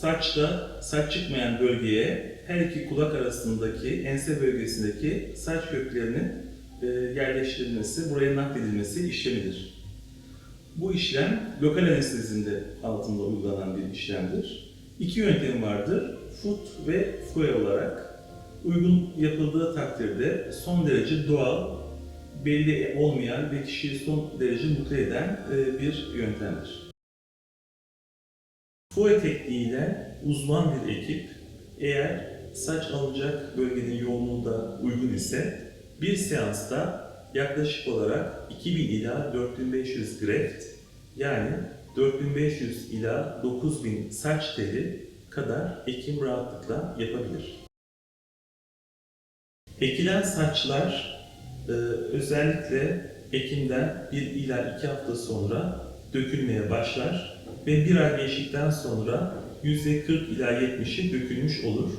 saçta saç çıkmayan bölgeye her iki kulak arasındaki ense bölgesindeki saç köklerinin e, yerleştirilmesi, buraya nakledilmesi işlemidir. Bu işlem lokal anestezinde altında uygulanan bir işlemdir. İki yöntem vardır. Foot ve FUE olarak uygun yapıldığı takdirde son derece doğal, belli olmayan ve kişiyi son derece mutlu eden e, bir yöntemdir. FUE tekniğiyle uzman bir ekip eğer saç alınacak bölgenin yoğunluğu da uygun ise bir seansta yaklaşık olarak 2000 ila 4500 graft yani 4500 ila 9000 saç teli kadar ekim rahatlıkla yapabilir. Ekilen saçlar e, özellikle ekimden 1 ila 2 hafta sonra dökülmeye başlar ve bir ay geçtikten sonra %40 ila 70'i dökülmüş olur.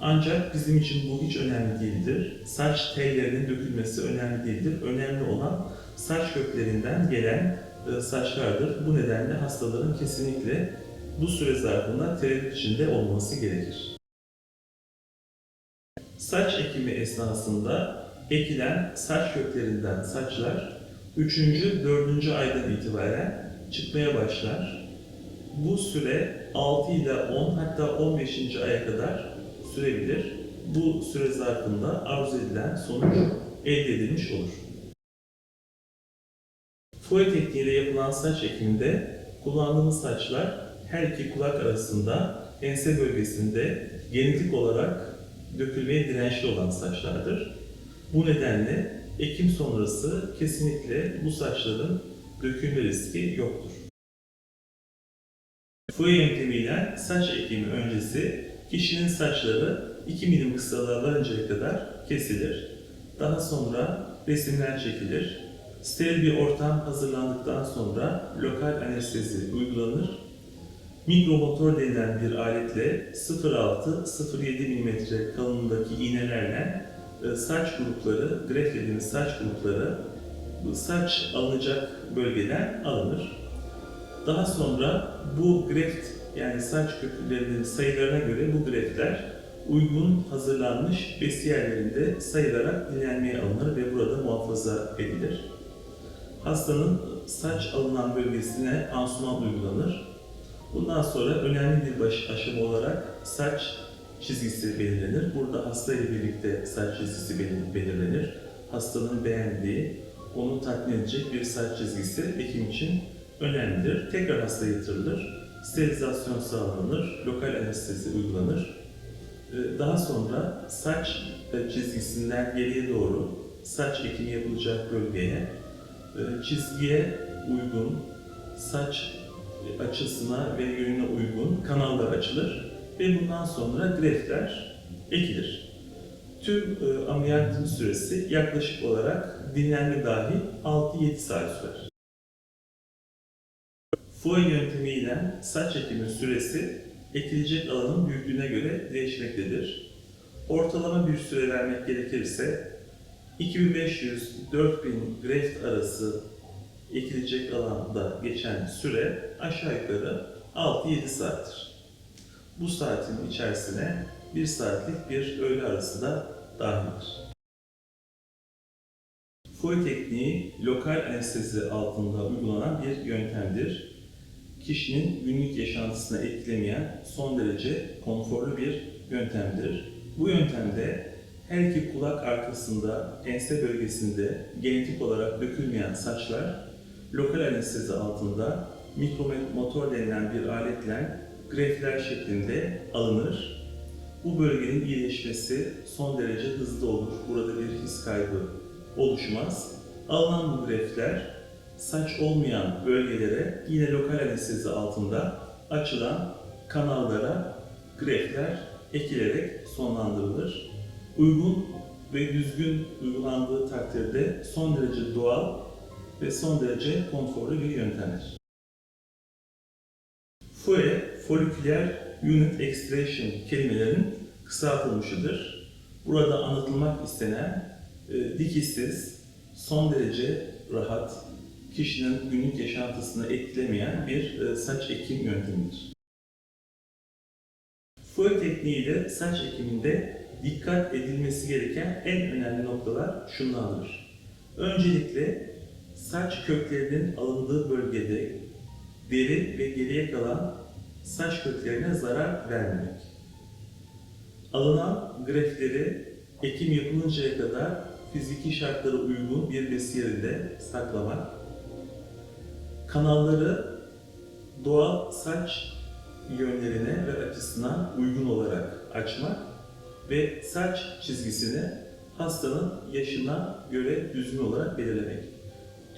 Ancak bizim için bu hiç önemli değildir. Saç tellerinin dökülmesi önemli değildir. Önemli olan saç köklerinden gelen e, saçlardır. Bu nedenle hastaların kesinlikle bu süre zarfında tereddüt içinde olması gerekir. Saç ekimi esnasında ekilen saç köklerinden saçlar 3. 4. aydan itibaren çıkmaya başlar. Bu süre 6 ile 10 hatta 15. aya kadar sürebilir. Bu süre zarfında arzu edilen sonuç elde edilmiş olur. Fue tekniğiyle yapılan saç ekiminde kullandığımız saçlar her iki kulak arasında ense bölgesinde genetik olarak dökülmeye dirençli olan saçlardır. Bu nedenle ekim sonrası kesinlikle bu saçların dökülme riski yoktur. Fue yöntemiyle saç ekimi öncesi kişinin saçları 2 milim kısalığa varıncaya kadar kesilir. Daha sonra resimler çekilir. Steril bir ortam hazırlandıktan sonra lokal anestezi uygulanır. Mikromotor denilen bir aletle 0.6-0.7 mm kalınlığındaki iğnelerle e, saç grupları, greft dediğimiz saç grupları bu saç alınacak bölgeden alınır. Daha sonra bu greft yani saç köklerinin sayılarına göre bu greftler uygun hazırlanmış besiyerlerinde sayılarak dinlenmeye alınır ve burada muhafaza edilir. Hastanın saç alınan bölgesine ansuman uygulanır. Bundan sonra önemli bir baş aşama olarak saç çizgisi belirlenir. Burada hasta ile birlikte saç çizgisi belir- belirlenir. Hastanın beğendiği, onu tatmin edecek bir saç çizgisi hekim için önemlidir. Tekrar hasta yatırılır, sterilizasyon sağlanır, lokal anestezi uygulanır. Ee, Daha sonra saç çizgisinden geriye doğru saç ekimi yapılacak bölgeye e, çizgiye uygun, saç e, açısına ve yönüne uygun kanallar açılır ve bundan sonra greftler ekilir. Tüm e, ameliyatın süresi yaklaşık olarak dinlenme dahil 6-7 saat sürer. Fue yöntemiyle saç ekimi süresi ekilecek alanın büyüklüğüne göre değişmektedir. Ortalama bir süre vermek gerekirse 2500-4000 graft arası ekilecek alanda geçen süre aşağı yukarı 6-7 saattir. Bu saatin içerisine 1 saatlik bir öğle arası da dahildir. Foy tekniği lokal anestezi altında uygulanan bir yöntemdir. Kişinin günlük yaşantısına etkilemeyen son derece konforlu bir yöntemdir. Bu yöntemde her iki kulak arkasında, ense bölgesinde genetik olarak dökülmeyen saçlar lokal anestezi altında mikromotor denilen bir aletle greftler şeklinde alınır. Bu bölgenin iyileşmesi son derece hızlı olur. Burada bir his kaybı oluşmaz. Alınan bu greftler saç olmayan bölgelere yine lokal anestezi altında açılan kanallara greftler ekilerek sonlandırılır. Uygun ve düzgün uygulandığı takdirde son derece doğal ve son derece konforlu bir yöntemdir. FUE, Follicular Unit Extraction kelimelerinin kısaltılmışıdır. Burada anlatılmak istenen e, dikişsiz, son derece rahat, kişinin günlük yaşantısını etkilemeyen bir e, saç ekim yöntemidir. Fuel tekniğiyle saç ekiminde dikkat edilmesi gereken en önemli noktalar şunlardır. Öncelikle saç köklerinin alındığı bölgede deri ve geriye kalan saç köklerine zarar vermemek. Alınan grefleri ekim yapılıncaya kadar fiziki şartlara uygun bir besi yerinde saklamak. Kanalları doğal saç yönlerine ve açısına uygun olarak açmak ve saç çizgisini hastanın yaşına göre düzgün olarak belirlemek.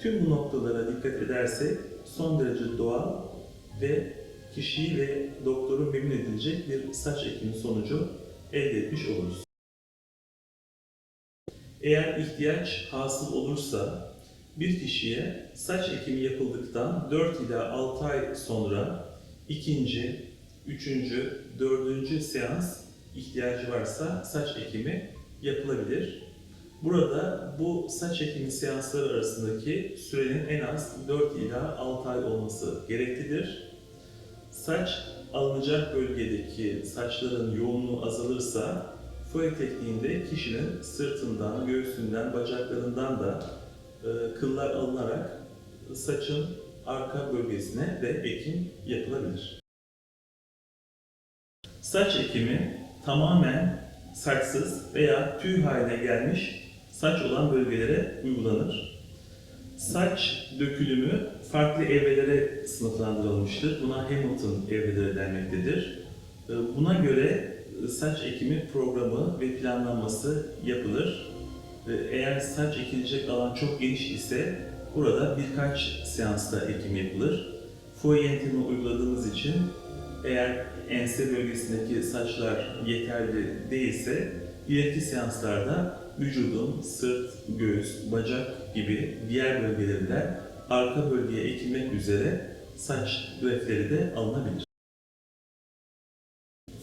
Tüm bu noktalara dikkat edersek son derece doğal ve kişiyi ve doktoru memnun edilecek bir saç ekimi sonucu elde etmiş oluruz. Eğer ihtiyaç hasıl olursa bir kişiye saç ekimi yapıldıktan 4 ila 6 ay sonra ikinci, üçüncü, dördüncü seans ihtiyacı varsa saç ekimi yapılabilir. Burada bu saç ekimi seansları arasındaki sürenin en az 4 ila 6 ay olması gereklidir. Saç alınacak bölgedeki saçların yoğunluğu azalırsa Fuel tekniğinde kişinin sırtından, göğsünden, bacaklarından da kıllar alınarak saçın arka bölgesine de ekim yapılabilir. Saç ekimi tamamen saçsız veya tüy haline gelmiş saç olan bölgelere uygulanır. Saç dökülümü farklı evrelere sınıflandırılmıştır. Buna Hamilton evreleri denmektedir. E, Buna göre saç ekimi programı ve planlanması yapılır. E, Eğer saç ekilecek alan çok geniş ise burada birkaç seansta ekim yapılır. Foy yöntemi uyguladığımız için eğer ense bölgesindeki saçlar yeterli değilse ileriki seanslarda vücudun sırt, göğüs, bacak gibi diğer bölgelerinden arka bölgeye ekilmek üzere saç grefleri de alınabilir.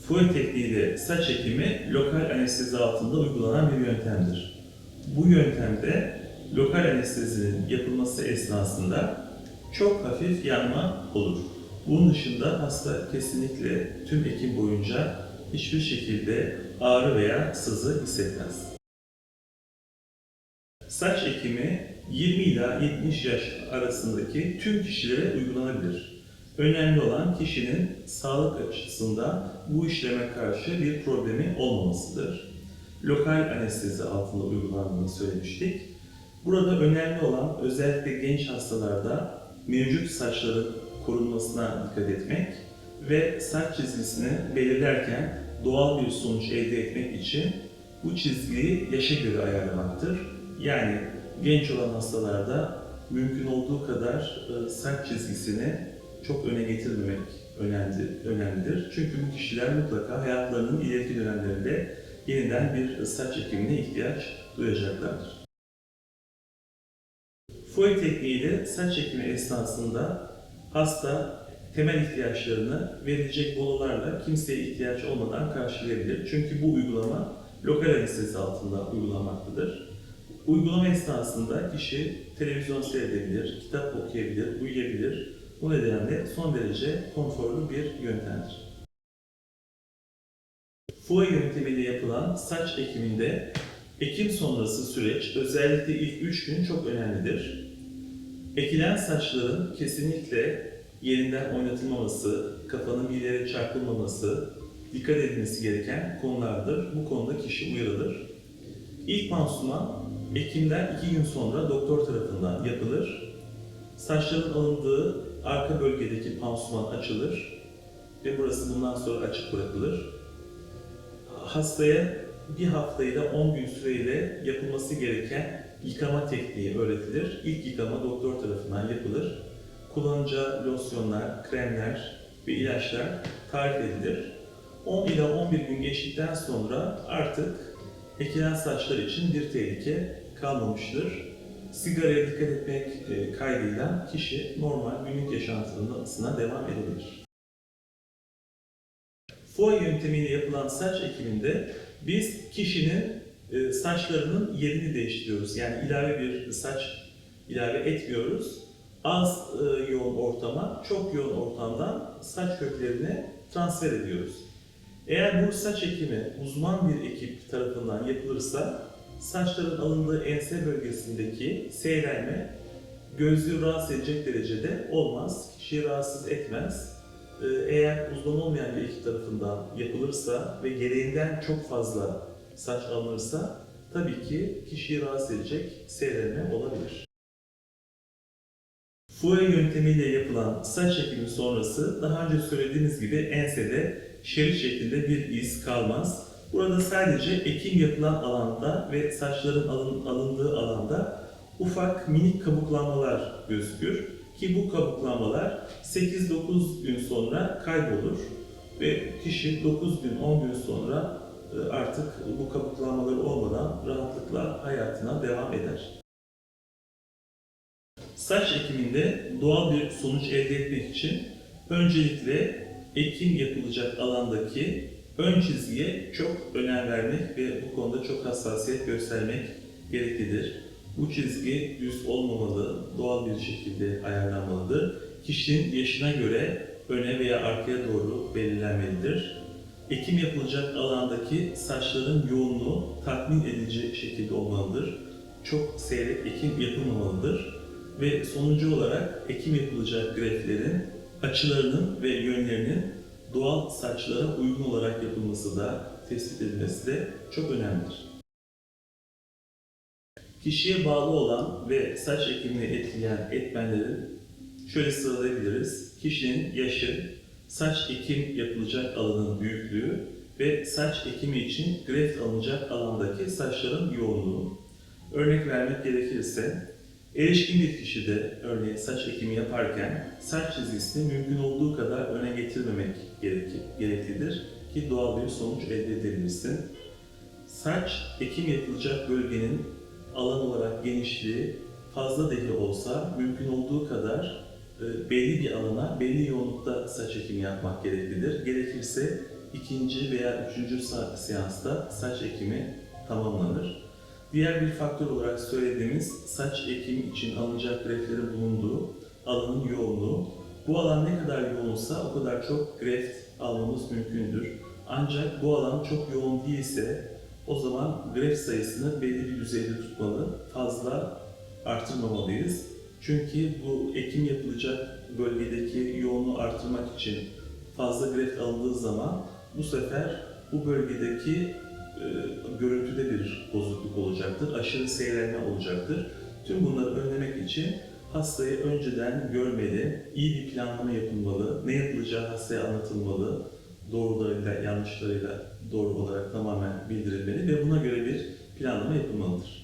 Fuel tekniğiyle saç ekimi lokal anestezi altında uygulanan bir yöntemdir. Bu yöntemde lokal anestezinin yapılması esnasında çok hafif yanma olur. Bunun dışında hasta kesinlikle tüm ekim boyunca hiçbir şekilde ağrı veya sızı hissetmez. Saç ekimi 20 ila 70 yaş arasındaki tüm kişilere uygulanabilir. Önemli olan kişinin sağlık açısından bu işleme karşı bir problemi olmamasıdır. Lokal anestezi altında uygulandığını söylemiştik. Burada önemli olan özellikle genç hastalarda mevcut saçların korunmasına dikkat etmek ve saç çizgisini belirlerken doğal bir sonuç elde etmek için bu çizgiyi yaşa göre ayarlamaktır. Yani genç olan hastalarda mümkün olduğu kadar e, saç çizgisini çok öne getirmemek önemli, önemlidir. Çünkü bu kişiler mutlaka hayatlarının ileriki dönemlerinde yeniden bir saç ekimine ihtiyaç duyacaklardır. Fuel tekniğiyle saç ekimi esnasında hasta temel ihtiyaçlarını verilecek bolularla kimseye ihtiyaç olmadan karşılayabilir. Çünkü bu uygulama lokal anestezi altında uygulanmaktadır. Uygulama esnasında kişi televizyon seyredebilir, kitap okuyabilir, uyuyabilir. Bu nedenle son derece konforlu bir yöntemdir. FUA yöntemiyle yapılan saç ekiminde ekim sonrası süreç özellikle ilk 3 gün çok önemlidir. Ekilen saçların kesinlikle yerinden oynatılmaması, kafanın bir yere çarpılmaması dikkat edilmesi gereken konulardır. Bu konuda kişi uyarılır. İlk pansuman ekimden 2 gün sonra doktor tarafından yapılır. Saçların alındığı arka bölgedeki pansuman açılır ve burası bundan sonra açık bırakılır. Hastaya bir hafta ile 10 gün süreyle yapılması gereken yıkama tekniği öğretilir. İlk yıkama doktor tarafından yapılır. Kullanılacağı losyonlar, kremler ve ilaçlar tarif edilir. 10 ila 11 gün geçtikten sonra artık ekilen saçlar için bir tehlike kalmamıştır. Sigaraya dikkat etmek e, kaydıyla kişi normal günlük yaşantısına devam edebilir. FOA yöntemiyle yapılan saç ekiminde biz kişinin e, saçlarının yerini değiştiriyoruz. Yani ilave bir saç ilave etmiyoruz. Az e, yoğun ortama, çok yoğun ortamdan saç köklerini transfer ediyoruz. Eğer bu saç ekimi uzman bir ekip tarafından yapılırsa saçların alındığı ense bölgesindeki seyrelme gözlüğü rahatsız edecek derecede olmaz, kişiyi rahatsız etmez. Ee, Eğer uzman olmayan bir ekip tarafından yapılırsa ve gereğinden çok fazla saç alınırsa tabii ki kişiyi rahatsız edecek seyrelme olabilir. Fue yöntemiyle yapılan saç ekimi sonrası daha önce söylediğimiz gibi ensede şerit şeklinde bir iz kalmaz. Burada sadece ekim yapılan alanda ve saçların alın- alındığı alanda ufak minik kabuklanmalar gözükür ki bu kabuklanmalar 8-9 gün sonra kaybolur ve kişi 9 gün 10 gün sonra e, artık bu kabuklanmaları olmadan rahatlıkla hayatına devam eder. Saç ekiminde doğal bir sonuç elde etmek için öncelikle ekim yapılacak alandaki ön çizgiye çok önem vermek ve bu konuda çok hassasiyet göstermek gereklidir. Bu çizgi düz olmamalı, doğal bir şekilde ayarlanmalıdır. Kişinin yaşına göre öne veya arkaya doğru belirlenmelidir. Ekim yapılacak alandaki saçların yoğunluğu tatmin edici şekilde olmalıdır. Çok seyrek ekim yapılmamalıdır ve sonucu olarak ekim yapılacak greflerin açılarının ve yönlerinin doğal saçlara uygun olarak yapılması da tespit edilmesi de çok önemlidir. Kişiye bağlı olan ve saç ekimini etkileyen etmenleri şöyle sıralayabiliriz. Kişinin yaşı, saç ekim yapılacak alanın büyüklüğü ve saç ekimi için greft alınacak alandaki saçların yoğunluğu. Örnek vermek gerekirse, erişkin bir kişide örneğin saç ekimi yaparken saç çizgisini mümkün olduğu kadar öne getirmemek gerek- gereklidir ki doğal bir sonuç elde edebilirsin. Saç ekim yapılacak bölgenin alan olarak genişliği fazla dahi olsa mümkün olduğu kadar e, belli bir alana belli yoğunlukta saç ekimi yapmak gereklidir. Gerekirse ikinci veya üçüncü seansta saç ekimi tamamlanır. Diğer bir faktör olarak söylediğimiz saç ekimi için alınacak greflerin bulunduğu alanın yoğunluğu. Bu alan ne kadar yoğunsa o kadar çok greft almamız mümkündür. Ancak bu alan çok yoğun değilse o zaman greft sayısını belli bir düzeyde tutmalı, fazla artırmamalıyız. Çünkü bu ekim yapılacak bölgedeki yoğunluğu artırmak için fazla greft alındığı zaman bu sefer bu bölgedeki e, görüntüde bir bozukluk olacaktır, aşırı seyrelme olacaktır. Tüm bunları önlemek için hastayı önceden görmeli, iyi bir planlama yapılmalı, ne yapılacağı hastaya anlatılmalı, doğrularıyla yanlışlarıyla doğru olarak tamamen bildirilmeli ve buna göre bir planlama yapılmalıdır.